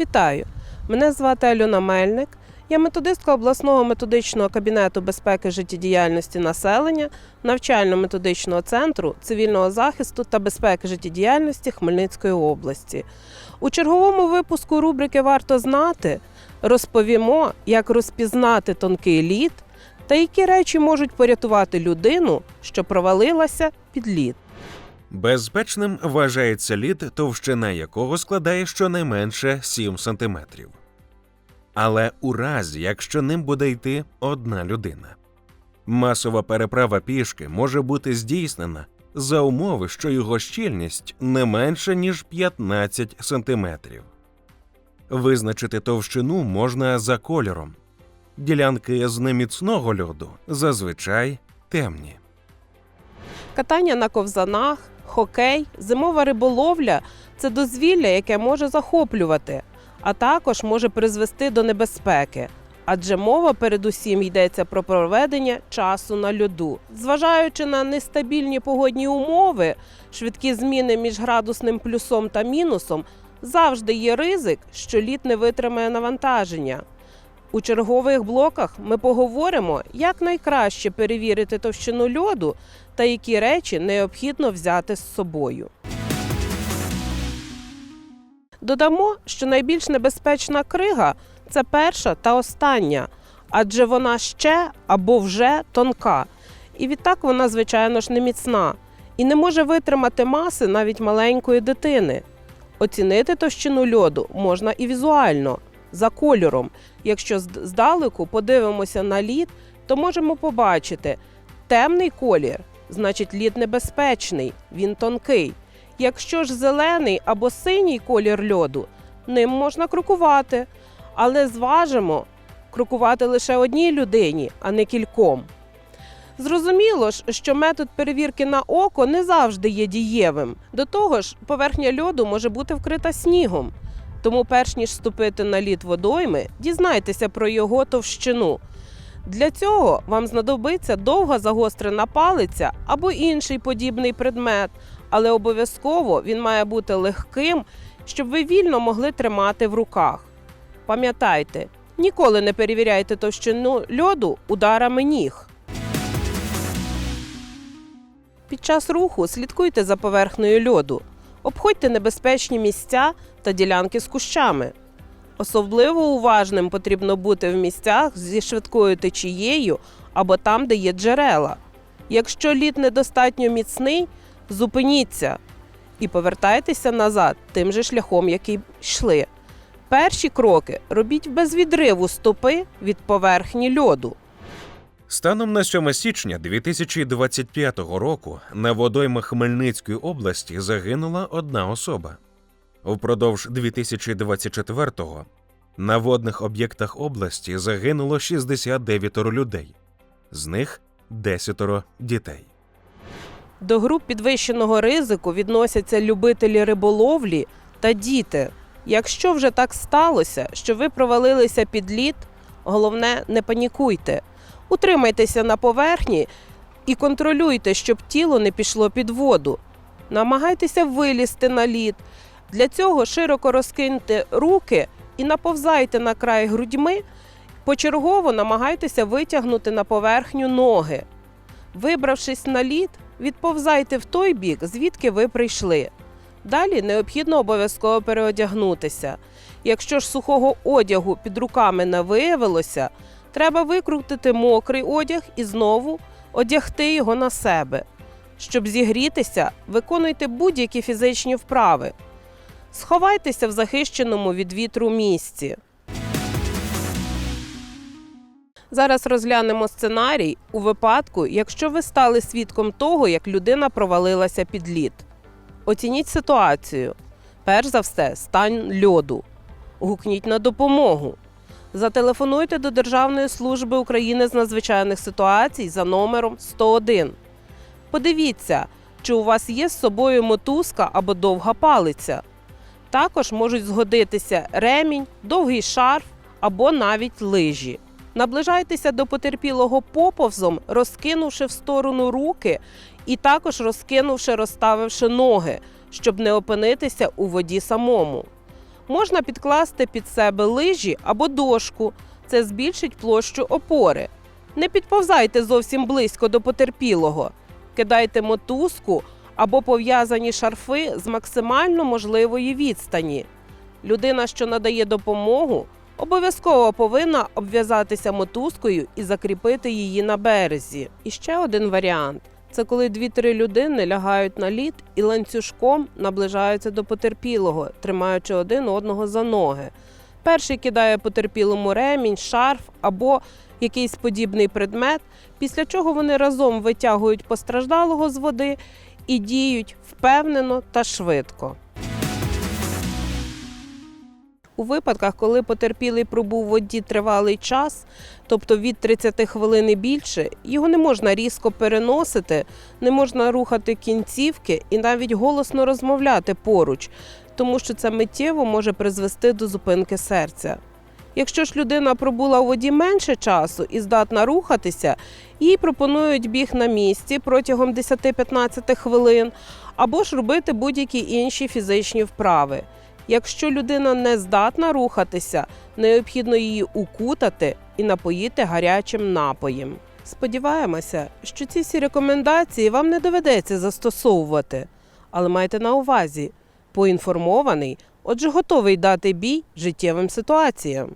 Вітаю! Мене звати Альона Мельник. Я методистка обласного методичного кабінету безпеки життєдіяльності населення навчально-методичного центру цивільного захисту та безпеки життєдіяльності Хмельницької області. У черговому випуску рубрики Варто знати розповімо, як розпізнати тонкий лід та які речі можуть порятувати людину, що провалилася під лід. Безпечним вважається лід, товщина якого складає щонайменше 7 см. Але у разі, якщо ним буде йти одна людина. Масова переправа пішки може бути здійснена за умови, що його щільність не менше, ніж 15 см. Визначити товщину можна за кольором. Ділянки з неміцного льоду зазвичай темні. Катання на ковзанах, хокей, зимова риболовля це дозвілля, яке може захоплювати, а також може призвести до небезпеки. Адже мова передусім йдеться про проведення часу на льоду. Зважаючи на нестабільні погодні умови, швидкі зміни між градусним плюсом та мінусом, завжди є ризик, що лід не витримає навантаження. У чергових блоках ми поговоримо, як найкраще перевірити товщину льоду та які речі необхідно взяти з собою. Додамо, що найбільш небезпечна крига це перша та остання, адже вона ще або вже тонка. І відтак вона, звичайно ж, не міцна і не може витримати маси навіть маленької дитини. Оцінити товщину льоду можна і візуально, за кольором. Якщо здалеку подивимося на лід, то можемо побачити темний колір, значить лід небезпечний, він тонкий. Якщо ж зелений або синій колір льоду, ним можна крокувати, але зважимо крокувати лише одній людині, а не кільком. Зрозуміло ж, що метод перевірки на око не завжди є дієвим. До того ж, поверхня льоду може бути вкрита снігом. Тому, перш ніж вступити на лід водойми, дізнайтеся про його товщину. Для цього вам знадобиться довга загострена палиця або інший подібний предмет, але обов'язково він має бути легким, щоб ви вільно могли тримати в руках. Пам'ятайте, ніколи не перевіряйте товщину льоду ударами ніг. Під час руху слідкуйте за поверхнею льоду, обходьте небезпечні місця та ділянки з кущами. Особливо уважним потрібно бути в місцях зі швидкою течією або там, де є джерела. Якщо лід недостатньо міцний, зупиніться і повертайтеся назад тим же шляхом, який йшли. Перші кроки робіть без відриву стопи від поверхні льоду. Станом на 7 січня 2025 року на водоймах Хмельницької області загинула одна особа. Впродовж 2024-го на водних об'єктах області загинуло 69 людей, з них 10 дітей. До груп підвищеного ризику відносяться любителі риболовлі та діти. Якщо вже так сталося, що ви провалилися під лід, головне не панікуйте. Утримайтеся на поверхні і контролюйте, щоб тіло не пішло під воду. Намагайтеся вилізти на лід. Для цього широко розкиньте руки і наповзайте на край грудьми. Почергово намагайтеся витягнути на поверхню ноги. Вибравшись на лід, відповзайте в той бік, звідки ви прийшли. Далі необхідно обов'язково переодягнутися. Якщо ж сухого одягу під руками не виявилося, треба викрутити мокрий одяг і знову одягти його на себе. Щоб зігрітися, виконуйте будь-які фізичні вправи. Сховайтеся в захищеному від вітру місці. Зараз розглянемо сценарій у випадку, якщо ви стали свідком того, як людина провалилася під лід. Оцініть ситуацію. Перш за все, стан льоду. Гукніть на допомогу. Зателефонуйте до Державної служби України з надзвичайних ситуацій за номером 101. Подивіться, чи у вас є з собою мотузка або довга палиця. Також можуть згодитися ремінь, довгий шарф або навіть лижі. Наближайтеся до потерпілого поповзом, розкинувши в сторону руки і також розкинувши, розставивши ноги, щоб не опинитися у воді самому. Можна підкласти під себе лижі або дошку. Це збільшить площу опори. Не підповзайте зовсім близько до потерпілого. Кидайте мотузку або пов'язані шарфи з максимально можливої відстані. Людина, що надає допомогу, обов'язково повинна обв'язатися мотузкою і закріпити її на березі. І ще один варіант це коли дві-три людини лягають на лід і ланцюжком наближаються до потерпілого, тримаючи один одного за ноги. Перший кидає потерпілому ремінь, шарф або якийсь подібний предмет, після чого вони разом витягують постраждалого з води і діють впевнено та швидко. У випадках, коли потерпілий пробув у воді тривалий час, тобто від 30 хвилин і більше, його не можна різко переносити, не можна рухати кінцівки і навіть голосно розмовляти поруч, тому що це миттєво може призвести до зупинки серця. Якщо ж людина пробула у воді менше часу і здатна рухатися, їй пропонують біг на місці протягом 10-15 хвилин або ж робити будь-які інші фізичні вправи. Якщо людина не здатна рухатися, необхідно її укутати і напоїти гарячим напоєм. Сподіваємося, що ці всі рекомендації вам не доведеться застосовувати, але майте на увазі, поінформований, отже, готовий дати бій життєвим ситуаціям.